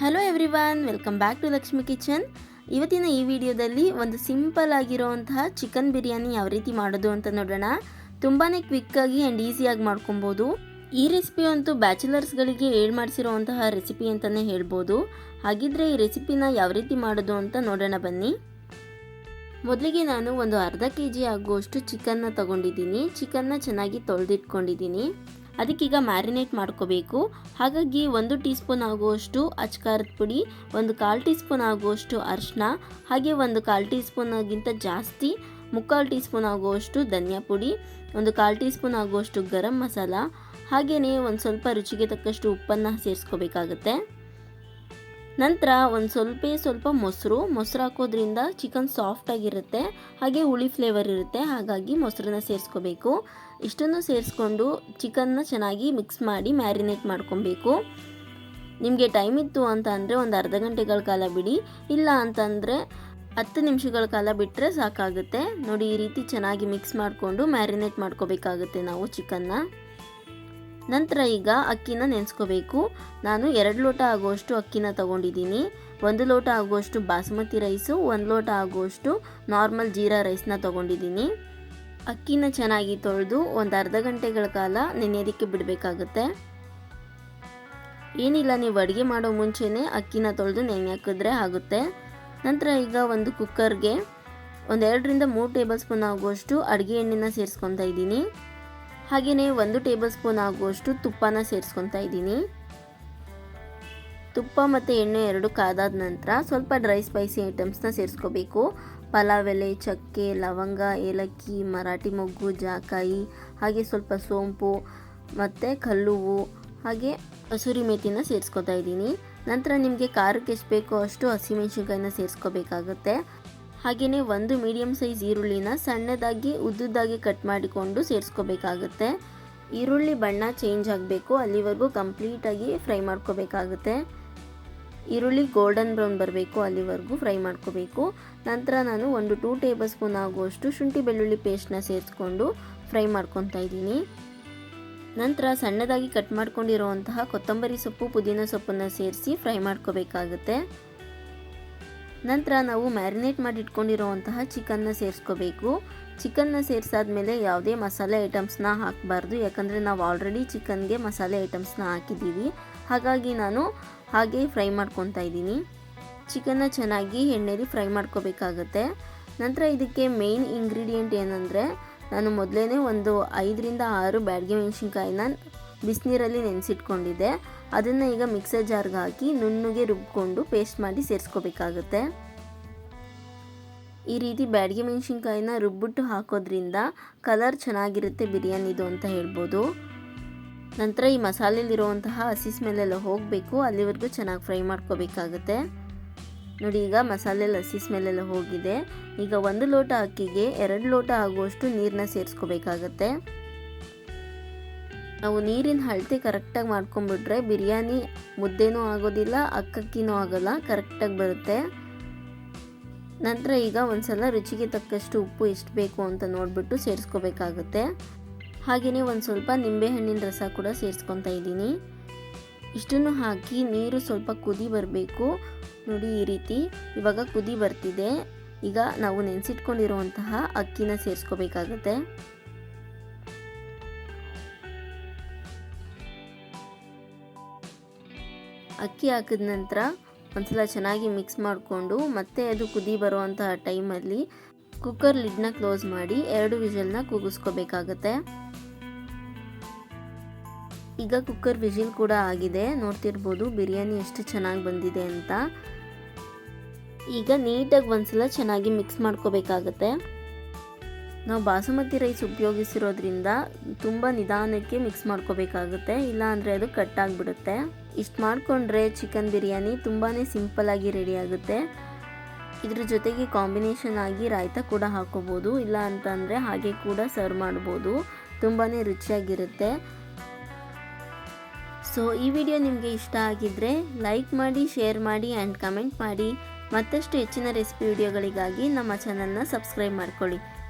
Hello everyone welcome back to Lakshmi kitchen ಇವತ್ತಿನ ಈ ವಿಡಿಯೋದಲ್ಲಿ ಒಂದು ಸಿಂಪಲ್ ಆಗಿರುವಂತಹ ಚಿಕನ್ ಬಿರಿಯಾನಿ ಯಾವ ರೀತಿ ಮಾಡೋದು ಅಂತ ನೋಡೋಣ. ತುಂಬಾ ಕ್ವಿಕ್ಕಾಗಿ ಆ್ಯಂಡ್ ಈಸಿಯಾಗಿ ಮಾಡ್ಕೊಬೋದು. ಈ ರೆಸಿಪಿ ಅಂತೂ ಬ್ಯಾಚುಲರ್ಸ್ಗಳಿಗೆ ಏಳ್ ಮಾಡಿಸಿರುವಂತಹ ರೆಸಿಪಿ ಅಂತಲೇ ಹೇಳ್ಬೋದು. ಹಾಗಿದ್ರೆ ಈ ರೆಸಿಪಿನ ಯಾವ ರೀತಿ ಮಾಡೋದು ಅಂತ ನೋಡೋಣ ಬನ್ನಿ. ಮೊದಲಿಗೆ ನಾನು ಒಂದು ಅರ್ಧ ಕೆ ಜಿ ಆಗುವಷ್ಟು ಚಿಕನ್ನ ತಗೊಂಡಿದ್ದೀನಿ. ಚಿಕನ್ನ ಚೆನ್ನಾಗಿ ತೊಳೆದಿಟ್ಕೊಂಡಿದ್ದೀನಿ. ಅದಕ್ಕೀಗ ಮ್ಯಾರಿನೇಟ್ ಮಾಡ್ಕೋಬೇಕು. ಹಾಗಾಗಿ ಒಂದು ಟೀ ಸ್ಪೂನ್ ಆಗುವಷ್ಟು ಅಚ್ಕಾರದ ಪುಡಿ, ಒಂದು ಕಾಲು ಟೀ ಸ್ಪೂನ್ ಆಗುವಷ್ಟು ಅರಿಶಿನ ಹಾಗೆ ಒಂದು ಕಾಲು ಟೀ ಸ್ಪೂನ್ಗಿಂತ ಜಾಸ್ತಿ, ಮುಕ್ಕಾಲು ಟೀ ಸ್ಪೂನ್ ಆಗುವಷ್ಟು ಧನಿಯಾ ಪುಡಿ, ಒಂದು ಕಾಲು ಟೀ ಸ್ಪೂನ್ ಆಗುವಷ್ಟು ಗರಂ ಮಸಾಲ, ಹಾಗೆಯೇ ಒಂದು ಸ್ವಲ್ಪ ರುಚಿಗೆ ತಕ್ಕಷ್ಟು ಉಪ್ಪನ್ನು ಸೇರಿಸ್ಕೋಬೇಕಾಗತ್ತೆ. ನಂತರ ಒಂದು ಸ್ವಲ್ಪ ಸ್ವಲ್ಪ ಮೊಸರು ಮೊಸರು ಹಾಕೋದ್ರಿಂದ ಚಿಕನ್ ಸಾಫ್ಟಾಗಿರುತ್ತೆ ಹಾಗೆ ಹುಳಿ ಫ್ಲೇವರ್ ಇರುತ್ತೆ, ಹಾಗಾಗಿ ಮೊಸರನ್ನ ಸೇರಿಸ್ಕೋಬೇಕು. ಇಷ್ಟನ್ನು ಸೇರಿಸ್ಕೊಂಡು ಚಿಕನ್ನ ಚೆನ್ನಾಗಿ ಮಿಕ್ಸ್ ಮಾಡಿ ಮ್ಯಾರಿನೇಟ್ ಮಾಡ್ಕೊಬೇಕು. ನಿಮಗೆ ಟೈಮ್ ಇತ್ತು ಅಂತ ಅಂದರೆ ಒಂದು ಅರ್ಧ ಗಂಟೆಗಳ ಕಾಲ ಬಿಡಿ, ಇಲ್ಲ ಅಂತಂದರೆ ಹತ್ತು ನಿಮಿಷಗಳ ಕಾಲ ಬಿಟ್ಟರೆ ಸಾಕಾಗುತ್ತೆ. ನೋಡಿ ಈ ರೀತಿ ಚೆನ್ನಾಗಿ ಮಿಕ್ಸ್ ಮಾಡಿಕೊಂಡು ಮ್ಯಾರಿನೇಟ್ ಮಾಡ್ಕೋಬೇಕಾಗುತ್ತೆ ನಾವು ಚಿಕನ್ನ ನಂತರ ಈಗ ಅಕ್ಕಿನ ನೆನೆಸ್ಕೋಬೇಕು. ನಾನು ಎರಡು ಲೋಟ ಆಗುವಷ್ಟು ಅಕ್ಕಿನ ತಗೊಂಡಿದ್ದೀನಿ. ಒಂದು ಲೋಟ ಆಗುವಷ್ಟು ಬಾಸುಮತಿ ರೈಸು, ಒಂದು ಲೋಟ ಆಗುವಷ್ಟು ನಾರ್ಮಲ್ ಜೀರಾ ರೈಸ್ನ ತಗೊಂಡಿದ್ದೀನಿ. ಅಕ್ಕಿನ ಚೆನ್ನಾಗಿ ತೊಳೆದು ಒಂದು ಅರ್ಧ ಗಂಟೆಗಳ ಕಾಲ ನೆನೆಯೋದಕ್ಕೆ ಬಿಡಬೇಕಾಗುತ್ತೆ. ಏನಿಲ್ಲ, ನೀವು ಅಡುಗೆ ಮಾಡೋ ಮುಂಚೆನೇ ಅಕ್ಕಿನ ತೊಳೆದು ನೆನೆ ಹಾಕಿದ್ರೆ ಆಗುತ್ತೆ. ನಂತರ ಈಗ ಒಂದು ಕುಕ್ಕರ್ಗೆ ಒಂದೆರಡರಿಂದ ಮೂರು ಟೇಬಲ್ ಸ್ಪೂನ್ ಆಗುವಷ್ಟು ಅಡುಗೆ ಎಣ್ಣೆನ ಸೇರಿಸ್ಕೊತಾ ಇದ್ದೀನಿ. ಹಾಗೆಯೇ ಒಂದು ಟೇಬಲ್ ಸ್ಪೂನ್ ಆಗುವಷ್ಟು ತುಪ್ಪನ ಸೇರಿಸ್ಕೊತಾ ಇದ್ದೀನಿ. ತುಪ್ಪ ಮತ್ತು ಎಣ್ಣೆ ಎರಡು ಕಾದಾದ ನಂತರ ಸ್ವಲ್ಪ ಡ್ರೈ ಸ್ಪೈಸಿ ಐಟಮ್ಸ್ನ ಸೇರಿಸ್ಕೋಬೇಕು. ಪಲಾವ್ ಎಲೆ, ಚಕ್ಕೆ, ಲವಂಗ, ಏಲಕ್ಕಿ, ಮರಾಠಿ ಮೊಗ್ಗು, ಜಾಕಾಯಿ, ಹಾಗೆ ಸ್ವಲ್ಪ ಸೋಂಪು ಮತ್ತು ಕಲ್ಲುವು, ಹಾಗೆ ಹಸೂರಿ ಮೇಥಿನ ಸೇರಿಸ್ಕೊತಾ ಇದ್ದೀನಿ. ನಂತರ ನಿಮಗೆ ಖಾರಕ್ಕೆ ಎಷ್ಟು ಬೇಕೋ ಅಷ್ಟು ಹಸಿಮೆಣ್ಸಿನ್ಕಾಯಿನ ಸೇರಿಸ್ಕೋಬೇಕಾಗುತ್ತೆ. ಹಾಗೆಯೇ ಒಂದು ಮೀಡಿಯಮ್ ಸೈಜ್ ಈರುಳ್ಳಿನ ಸಣ್ಣದಾಗಿ, ಉದ್ದುದ್ದಾಗಿ ಕಟ್ ಮಾಡಿಕೊಂಡು ಸೇರಿಸ್ಕೋಬೇಕಾಗುತ್ತೆ. ಈರುಳ್ಳಿ ಬಣ್ಣ ಚೇಂಜ್ ಆಗಬೇಕು, ಅಲ್ಲಿವರೆಗೂ ಕಂಪ್ಲೀಟಾಗಿ ಫ್ರೈ ಮಾಡ್ಕೋಬೇಕಾಗುತ್ತೆ. ಈರುಳ್ಳಿ ಗೋಲ್ಡನ್ ಬ್ರೌನ್ ಬರಬೇಕು, ಅಲ್ಲಿವರೆಗೂ ಫ್ರೈ ಮಾಡ್ಕೋಬೇಕು. ನಂತರ ನಾನು ಒಂದು ಟೂ ಟೇಬಲ್ ಸ್ಪೂನ್ ಆಗುವಷ್ಟು ಶುಂಠಿ ಬೆಳ್ಳುಳ್ಳಿ ಪೇಸ್ಟ್ನ ಸೇರಿಸ್ಕೊಂಡು ಫ್ರೈ ಮಾಡ್ಕೊತಾ ಇದ್ದೀನಿ. ನಂತರ ಸಣ್ಣದಾಗಿ ಕಟ್ ಮಾಡ್ಕೊಂಡಿರುವಂತಹ ಕೊತ್ತಂಬರಿ ಸೊಪ್ಪು, ಪುದೀನ ಸೊಪ್ಪನ್ನು ಸೇರಿಸಿ ಫ್ರೈ ಮಾಡ್ಕೋಬೇಕಾಗುತ್ತೆ. ನಂತರ ನಾವು ಮ್ಯಾರಿನೇಟ್ ಮಾಡಿ ಇಟ್ಕೊಂಡಿರುವಂತಹ ಚಿಕನ್ನ ಸೇರಿಸ್ಕೋಬೇಕು. ಚಿಕನ್ನ ಸೇರಿಸಾದ್ಮೇಲೆ ಯಾವುದೇ ಮಸಾಲೆ ಐಟಮ್ಸ್ನ ಹಾಕಬಾರ್ದು. ಯಾಕಂದರೆ ನಾವು ಆಲ್ರೆಡಿ ಚಿಕನ್ಗೆ ಮಸಾಲೆ ಐಟಮ್ಸ್ನ ಹಾಕಿದ್ದೀವಿ. ಹಾಗಾಗಿ ನಾನು ಹಾಗೆ ಫ್ರೈ ಮಾಡ್ಕೊತಾ ಇದ್ದೀನಿ. ಚಿಕನ್ನ ಚೆನ್ನಾಗಿ ಎಣ್ಣೆಲಿ ಫ್ರೈ ಮಾಡ್ಕೋಬೇಕಾಗತ್ತೆ. ನಂತರ ಇದಕ್ಕೆ ಮೇಯ್ನ್ ಇಂಗ್ರೀಡಿಯೆಂಟ್ ಏನಂದರೆ, ನಾನು ಮೊದಲೇ ಒಂದು ಐದರಿಂದ ಆರು ಬ್ಯಾಡ್ಗೆ ಮೆಣಸಿನ್ಕಾಯಿನ ಬಿಸಿನೀರಲ್ಲಿ ನೆನೆಸಿಟ್ಕೊಂಡಿದೆ ಅದನ್ನು ಈಗ ಮಿಕ್ಸರ್ ಜಾರ್ಗೆ ಹಾಕಿ ನುಣ್ಣಗೆ ರುಬ್ಕೊಂಡು ಪೇಸ್ಟ್ ಮಾಡಿ ಸೇರಿಸ್ಕೋಬೇಕಾಗುತ್ತೆ. ಈ ರೀತಿ ಬ್ಯಾಡಿಗೆ ಮೆಣಸಿನ್ಕಾಯಿನ ರುಬ್ಬಿಟ್ಟು ಹಾಕೋದ್ರಿಂದ ಕಲರ್ ಚೆನ್ನಾಗಿರುತ್ತೆ ಬಿರಿಯಾನಿದು ಅಂತ ಹೇಳ್ಬೋದು. ನಂತರ ಈ ಮಸಾಲೆಲಿರುವಂತಹ ಹಸಿ ಸ್ಮೆಲ್ಲೆಲ್ಲ ಹೋಗಬೇಕು, ಅಲ್ಲಿವರೆಗೂ ಚೆನ್ನಾಗಿ ಫ್ರೈ ಮಾಡ್ಕೋಬೇಕಾಗುತ್ತೆ. ನೋಡಿ ಈಗ ಮಸಾಲೆಲ್ಲ ಹಸಿ ಸ್ಮೆಲ್ಲೆಲ್ಲ ಹೋಗಿದೆ. ಈಗ ಒಂದು ಲೋಟ ಅಕ್ಕಿಗೆ ಎರಡು ಲೋಟ ಆಗುವಷ್ಟು ನೀರನ್ನ ಸೇರಿಸ್ಕೋಬೇಕಾಗತ್ತೆ. ನಾವು ನೀರಿನ ಅಳತೆ ಕರೆಕ್ಟಾಗಿ ಮಾಡ್ಕೊಂಬಿಟ್ರೆ ಬಿರಿಯಾನಿ ಮುದ್ದೆನೂ ಆಗೋದಿಲ್ಲ, ಅಕ್ಕಕ್ಕಿನೂ ಆಗೋಲ್ಲ ಕರೆಕ್ಟಾಗಿ ಬರುತ್ತೆ. ನಂತರ ಈಗ ಒಂದ್ಸಲ ರುಚಿಗೆ ತಕ್ಕಷ್ಟು ಉಪ್ಪು ಎಷ್ಟು ಬೇಕು ಅಂತ ನೋಡಿಬಿಟ್ಟು ಸೇರಿಸ್ಕೋಬೇಕಾಗುತ್ತೆ. ಹಾಗೆಯೇ ಒಂದು ಸ್ವಲ್ಪ ನಿಂಬೆಹಣ್ಣಿನ ರಸ ಕೂಡ ಸೇರಿಸ್ಕೊತಾ ಇದ್ದೀನಿ. ಇಷ್ಟನ್ನು ಹಾಕಿ ನೀರು ಸ್ವಲ್ಪ ಕುದಿ ಬರಬೇಕು. ನೋಡಿ ಈ ರೀತಿ ಇವಾಗ ಕುದಿ ಬರ್ತಿದೆ. ಈಗ ನಾವು ನೆನೆಸಿಟ್ಕೊಂಡಿರುವಂತಹ ಅಕ್ಕಿನ ಸೇರಿಸ್ಕೋಬೇಕಾಗತ್ತೆ. ಅಕ್ಕಿ ಹಾಕಿದ ನಂತರ ಒಂದ್ಸಲ ಚೆನ್ನಾಗಿ ಮಿಕ್ಸ್ ಮಾಡಿಕೊಂಡು ಮತ್ತೆ ಅದು ಕುದಿ ಬರುವಂತಹ ಟೈಮಲ್ಲಿ ಕುಕ್ಕರ್ ಲಿಡ್ನ ಕ್ಲೋಸ್ ಮಾಡಿ ಎರಡು ವಿಷಲ್ನ ಕೂಗಿಸ್ಕೋಬೇಕಾಗತ್ತೆ. ಈಗ ಕುಕ್ಕರ್ ವಿಜಿಲ್ ಕೂಡ ಆಗಿದೆ. ನೋಡ್ತಿರ್ಬೋದು ಬಿರಿಯಾನಿ ಎಷ್ಟು ಚೆನ್ನಾಗಿ ಬಂದಿದೆ ಅಂತ. ಈಗ ನೀಟಾಗಿ ಒಂದ್ಸಲ ಚೆನ್ನಾಗಿ ಮಿಕ್ಸ್ ಮಾಡ್ಕೋಬೇಕಾಗತ್ತೆ. ನಾವು ಬಾಸುಮತಿ ರೈಸ್ ಉಪಯೋಗಿಸಿರೋದ್ರಿಂದ ತುಂಬ ನಿಧಾನಕ್ಕೆ ಮಿಕ್ಸ್ ಮಾಡ್ಕೋಬೇಕಾಗುತ್ತೆ ಇಲ್ಲಾಂದರೆ ಅದು ಕಟ್ ಆಗಿಬಿಡುತ್ತೆ ಇಷ್ಟು ಮಾಡಿಕೊಂಡ್ರೆ ಚಿಕನ್ ಬಿರಿಯಾನಿ ತುಂಬಾ ಸಿಂಪಲ್ಲಾಗಿ ರೆಡಿ ಆಗುತ್ತೆ. ಇದ್ರ ಜೊತೆಗೆ ಕಾಂಬಿನೇಷನ್ ಆಗಿ ರಾಯ್ತ ಕೂಡ ಹಾಕೋಬೋದು, ಇಲ್ಲ ಅಂತಂದರೆ ಹಾಗೆ ಕೂಡ ಸರ್ವ್ ಮಾಡ್ಬೋದು. ತುಂಬಾ ರುಚಿಯಾಗಿರುತ್ತೆ. ಸೊ ಈ ವಿಡಿಯೋ ನಿಮಗೆ ಇಷ್ಟ ಆಗಿದ್ದರೆ ಲೈಕ್ ಮಾಡಿ, ಶೇರ್ ಮಾಡಿ ಆ್ಯಂಡ್ ಕಮೆಂಟ್ ಮಾಡಿ. ಮತ್ತಷ್ಟು ಹೆಚ್ಚಿನ ರೆಸಿಪಿ ವಿಡಿಯೋಗಳಿಗಾಗಿ ನಮ್ಮ ಚಾನಲ್ನ ಸಬ್ಸ್ಕ್ರೈಬ್ ಮಾಡ್ಕೊಳ್ಳಿ.